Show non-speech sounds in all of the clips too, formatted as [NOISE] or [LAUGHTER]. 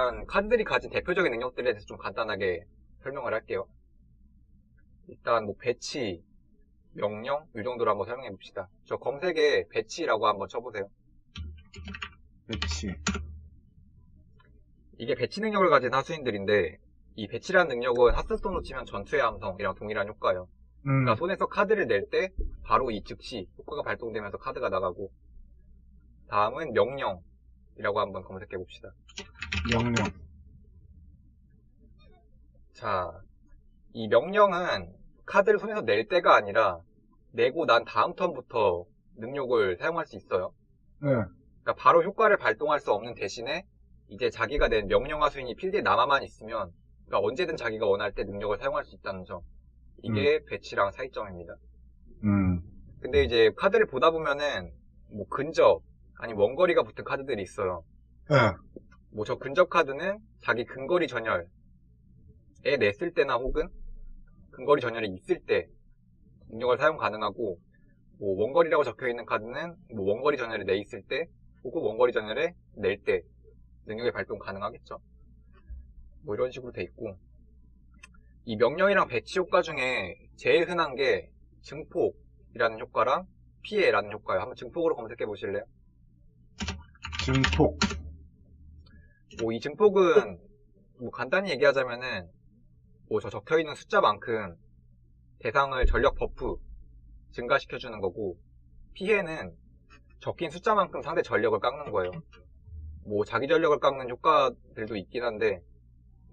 일단 카드들이 가진 대표적인 능력들에 대해서 좀 간단하게 설명을 할게요. 일단 뭐 배치, 명령 이 정도로 한번 설명해 봅시다. 저 검색에 배치라고 한번 쳐보세요. 배치. 이게 배치 능력을 가진 하수인들인데 이 배치라는 능력은 하스스톤으로 치면 전투의 함성이랑 동일한 효과예요. 음. 그러니까 손에서 카드를 낼 때 바로 이 즉시 효과가 발동되면서 카드가 나가고 다음은 명령 이라고 한번 검색해 봅시다. 명령. 자, 이 명령은 카드를 손에서 낼 때가 아니라 내고 난 다음 턴부터 능력을 사용할 수 있어요. 네. 그러니까 바로 효과를 발동할 수 없는 대신에 이제 자기가 낸 명령 하수인이 필드에 남아만 있으면 그러니까 언제든 자기가 원할 때 능력을 사용할 수 있다는 점. 이게 배치랑 차이점입니다. 음. 근데 이제 카드를 보다 보면은 뭐 근접 아니 원거리가 붙은 카드들이 있어요. 네. 뭐 저 근접 카드는 자기 근거리 전열에 냈을 때나 혹은 근거리 전열에 있을 때 능력을 사용 가능하고 뭐 원거리라고 적혀 있는 카드는 뭐 원거리 전열에 내 있을 때 혹은 원거리 전열에 낼 때 능력의 발동 가능하겠죠. 뭐 이런 식으로 돼 있고 이 명령이랑 배치 효과 중에 제일 흔한 게 증폭이라는 효과랑 피해라는 효과예요. 한번 증폭으로 검색해 보실래요? 증폭. 뭐 이 증폭은 뭐 간단히 얘기하자면은 뭐 저 적혀 있는 숫자만큼 대상을 전력 버프 증가시켜 주는 거고 피해는 적힌 숫자만큼 상대 전력을 깎는 거예요. 뭐 자기 전력을 깎는 효과들도 있긴 한데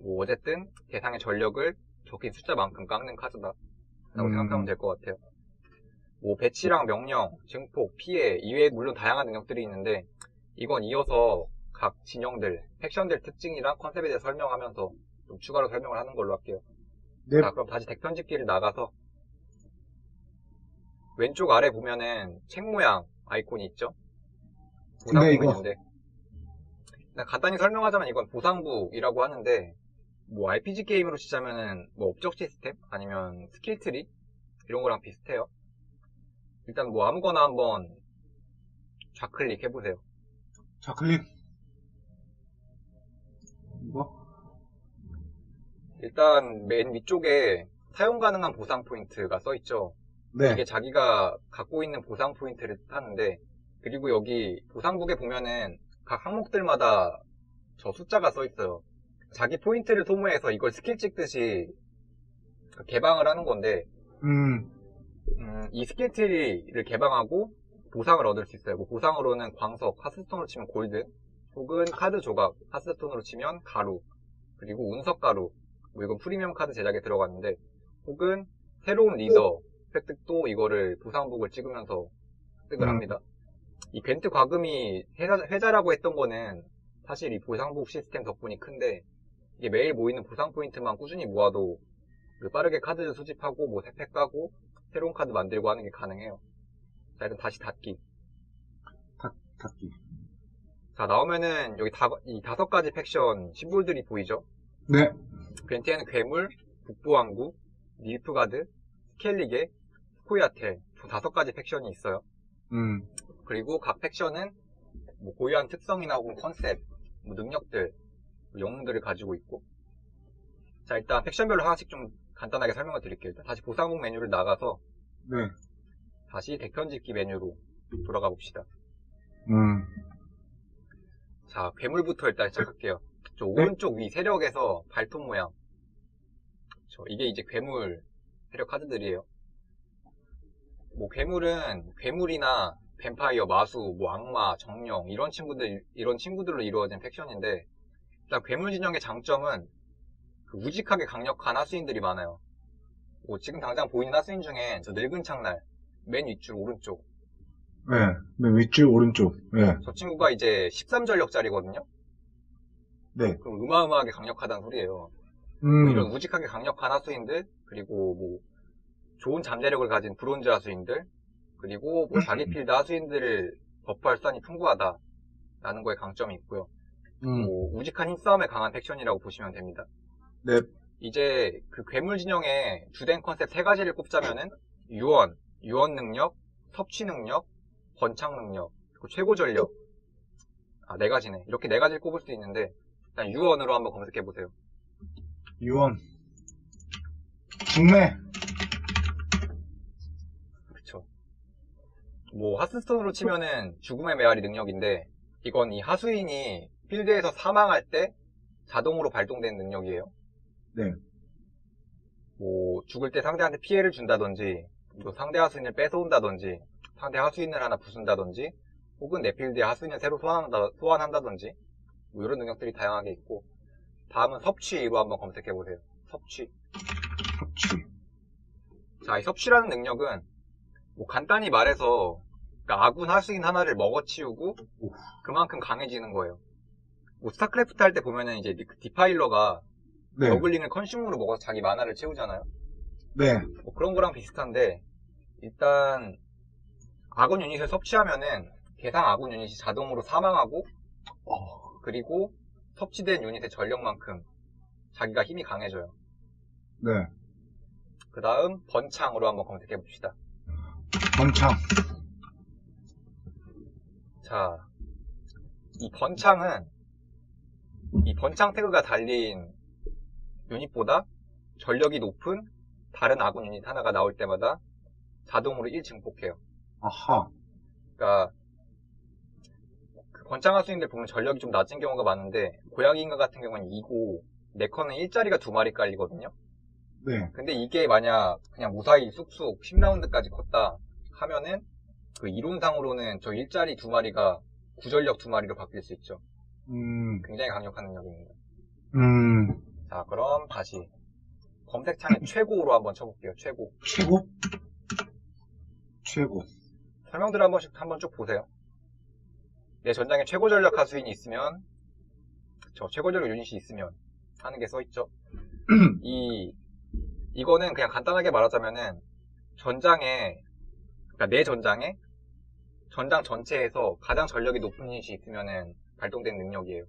뭐 어쨌든 대상의 전력을 적힌 숫자만큼 깎는 카드다 라고 음. 생각하면 될 것 같아요. 뭐 배치랑 명령, 증폭, 피해 이외에 물론 다양한 능력들이 있는데 이건 이어서 각 진영들, 팩션들 특징이랑 컨셉에 대해 설명하면서 좀 추가로 설명을 하는 걸로 할게요. 네. 자, 그럼 다시 덱 편집기를 나가서 왼쪽 아래 보면은 책 모양 아이콘이 있죠? 보상부 네, 이거. 그냥 간단히 설명하자면 이건 보상부이라고 하는데 뭐 RPG 게임으로 치자면은 뭐 업적 시스템 아니면 스킬 트리 이런 거랑 비슷해요. 일단 뭐 아무거나 한번 좌클릭 해보세요. 좌클릭. 이거? 일단 맨 위쪽에 사용 가능한 보상 포인트가 써 있죠. 네. 이게 자기가 갖고 있는 보상 포인트를 뜻하는데 그리고 여기 보상북에 보면은 각 항목들마다 저 숫자가 써 있어요. 자기 포인트를 소모해서 이걸 스킬 찍듯이 개방을 하는 건데 음. 음, 이 스킬 트리를 개방하고 보상을 얻을 수 있어요. 뭐 보상으로는 광석, 하스스톤으로 치면 골드, 혹은 카드 조각, 하스스톤으로 치면 가루, 그리고 운석 가루, 뭐 이건 프리미엄 카드 제작에 들어갔는데, 혹은 새로운 리더 획득도 이거를 보상북을 찍으면서 획득을 음. 합니다. 이 벤트 과금이 회자, 회자라고 했던 거는 사실 이 보상북 시스템 덕분이 큰데, 이게 매일 모이는 보상 포인트만 꾸준히 모아도 그 빠르게 카드를 수집하고 뭐 세팩 까고 새로운 카드 만들고 하는 게 가능해요. 자, 일단 다시 닫기. 닫기. 자, 나오면은 여기 다, 이 다섯 가지 팩션 심볼들이 보이죠? 네. 벤트에는 괴물, 북부왕국, 닐프가드, 스켈리게, 스코이아텔 총 다섯 가지 팩션이 있어요. 음. 그리고 각 팩션은 뭐 고유한 특성이나 혹은 컨셉, 뭐 능력들, 뭐 영웅들을 가지고 있고. 자, 일단 팩션별로 하나씩 좀 간단하게 설명을 드릴게요. 일단 다시 보상국 메뉴를 나가서 네. 다시 덱편집기 메뉴로 돌아가 봅시다. 음. 자, 괴물부터 일단 시작할게요. 저 네. 오른쪽 위 세력에서 발톱 모양. 저 이게 이제 괴물 세력 카드들이에요. 뭐 괴물은 괴물이나 뱀파이어, 마수, 뭐 악마, 정령 이런 친구들 이런 친구들로 이루어진 팩션인데 일단 괴물 진영의 장점은 그 우직하게 강력한 하수인들이 많아요. 뭐 지금 당장 보이는 하수인 중에 저 늙은 창날 맨 윗줄 오른쪽 네. 네. 윗줄 오른쪽. 네. 저 친구가 이제 13전력짜리거든요. 네. 그럼 어마어마하게 강력하다는 소리예요. 뭐 음. 이런 우직하게 강력한 하수인들, 그리고 뭐 좋은 잠재력을 가진 브론즈 하수인들, 그리고 뭐 자기 필드 하수인들을 버프할 수단이 풍부하다. 라는 거에 강점이 있고요. 음. 뭐 우직한 힘싸움에 강한 팩션이라고 보시면 됩니다. 네. 이제 그 괴물 진영의 주된 컨셉 세 가지를 꼽자면은 유언, 유언 능력, 섭취 능력, 번창 능력, 그리고 최고 전력. 아, 네 가지네. 이렇게 네 가지를 꼽을 수 있는데 일단 유언으로 한번 검색해 보세요. 유언. 중매. 그쵸. 뭐, 하스스톤으로 치면은 죽음의 메아리 능력인데, 이건 이 하수인이 필드에서 사망할 때 자동으로 발동된 능력이에요. 네. 뭐, 죽을 때 상대한테 피해를 준다든지, 또 상대 하수인을 뺏어온다든지, 상대 하수인을 하나 부순다든지, 혹은 내 필드에 하수인을 새로 소환한다, 소환한다든지, 뭐 이런 능력들이 다양하게 있고, 다음은 섭취로 한번 검색해 보세요. 섭취. 섭취. 자, 이 섭취라는 능력은 뭐 간단히 말해서 그러니까 아군 하수인 하나를 먹어치우고 오. 그만큼 강해지는 거예요. 뭐 스타크래프트 할 때 보면은 이제 그 디파일러가 네. 저글링을 컨슘으로 먹어서 자기 만화를 채우잖아요. 네. 뭐 그런 거랑 비슷한데 일단 아군 유닛을 섭취하면은 대상 아군 유닛이 자동으로 사망하고 어, 그리고 섭취된 유닛의 전력만큼 자기가 힘이 강해져요. 네. 그 다음 번창으로 한번 검색해 봅시다. 번창. 자, 이 번창은 이 번창 태그가 달린 유닛보다 전력이 높은 다른 아군 유닛 하나가 나올 때마다 자동으로 1 증폭해요. 아하. 그러니까 그 번창 하수인들 보면 전력이 좀 낮은 경우가 많은데 고양이인가 같은 경우는 2고 네커는 일자리가 두 마리 깔리거든요. 네. 근데 이게 만약 그냥 무사히 쑥쑥 10라운드까지 컸다 하면은 그 이론상으로는 저 일자리 두 마리가 구전력 두 마리로 바뀔 수 있죠. 음, 굉장히 강력한 능력입니다. 음, 자, 그럼 다시 검색창에 [CLEARS THROAT] 최고로 한번 쳐볼게요. 최고. 최고? 최고. 설명들 한 번씩 한번 쭉 보세요. 내 전장에 최고 전력 하수인이 있으면, 저 최고 전력 유닛이 있으면 하는 게 써 있죠. [CLEARS THROAT] 이 이거는 그냥 간단하게 말하자면은 전장에 그러니까 내 전장에 전장 전체에서 가장 전력이 높은 유닛이 있으면은 발동된 능력이에요.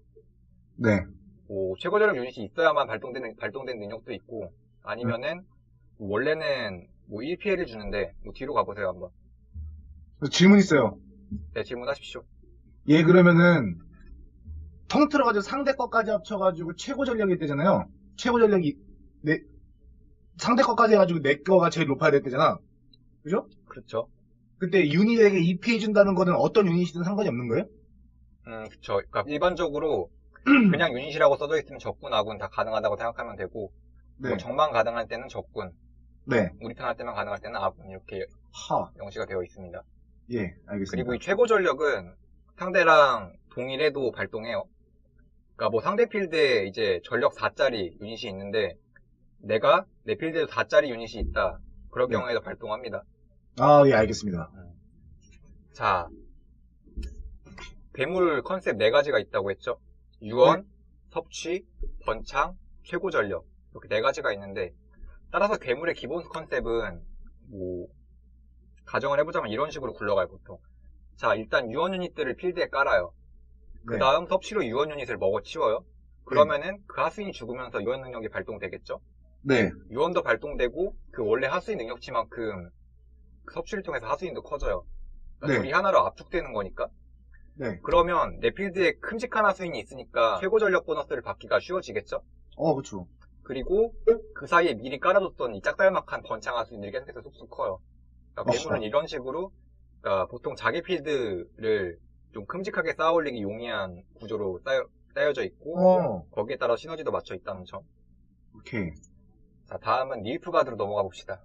네. 뭐 최고 전력 유닛이 있어야만 발동된 발동된 능력도 있고 아니면은 뭐 원래는 뭐 1피해를 주는데 뭐 뒤로 가보세요 한번. 질문 있어요. 네 질문하십시오. 얘 그러면은 통틀어가지고 상대 것까지 합쳐가지고 최고 전력이 되잖아요. 최고 전력이 내 상대 것까지 해가지고 내 거가 제일 높아야 됐대잖아. 그죠? 그렇죠. 그때 유닛에게 EP 해준다는 거는 어떤 유닛이든 상관이 없는 거예요? 음 그쵸. 그러니까 일반적으로 [CLEARS THROAT] 그냥 유닛이라고 써져 있으면 적군 아군 다 가능하다고 생각하면 되고 네. 뭐 정만 가능할 때는 적군, 네. 우리 편할 때만 가능할 때는 아군 이렇게 하. 명시가 되어 있습니다. 예, 알겠습니다. 그리고 이 최고 전력은 상대랑 동일해도 발동해요. 그러니까 뭐 상대 필드에 이제 전력 4짜리 유닛이 있는데 내가 내 필드에 4짜리 유닛이 있다. 그럴 네. 경우에도 발동합니다. 아, 예, 알겠습니다. 자, 괴물 컨셉 네 가지가 있다고 했죠. 유언, 섭취, 번창, 최고 전력 이렇게 네 가지가 있는데 따라서 괴물의 기본 컨셉은 뭐 가정을 해보자면 이런 식으로 굴러가요 보통. 자 일단 유언 유닛들을 필드에 깔아요. 그 네. 다음 섭취로 유언 유닛을 먹어치워요. 그러면은 그 하수인이 죽으면서 유언 능력이 발동되겠죠. 네. 유언도 발동되고 그 원래 하수인 능력치만큼 그 섭취를 통해서 하수인도 커져요. 그러니까 네. 둘이 하나로 압축되는 거니까. 네. 그러면 내 필드에 큼직한 하수인이 있으니까 최고 전력 보너스를 받기가 쉬워지겠죠? 어, 그쵸. 그리고 그 사이에 미리 깔아뒀던 이 짝달막한 번창 하수인들이 계속해서 쑥쑥 커요. 그러니까 어허. 괴물은 이런 식으로 그러니까 보통 자기 필드를 좀 큼직하게 쌓아올리기 용이한 구조로 쌓여, 쌓여져 있고 어, 거기에 따라 시너지도 맞춰 있다는 점. 오케이. 자 다음은 닐프가드로 넘어가 봅시다.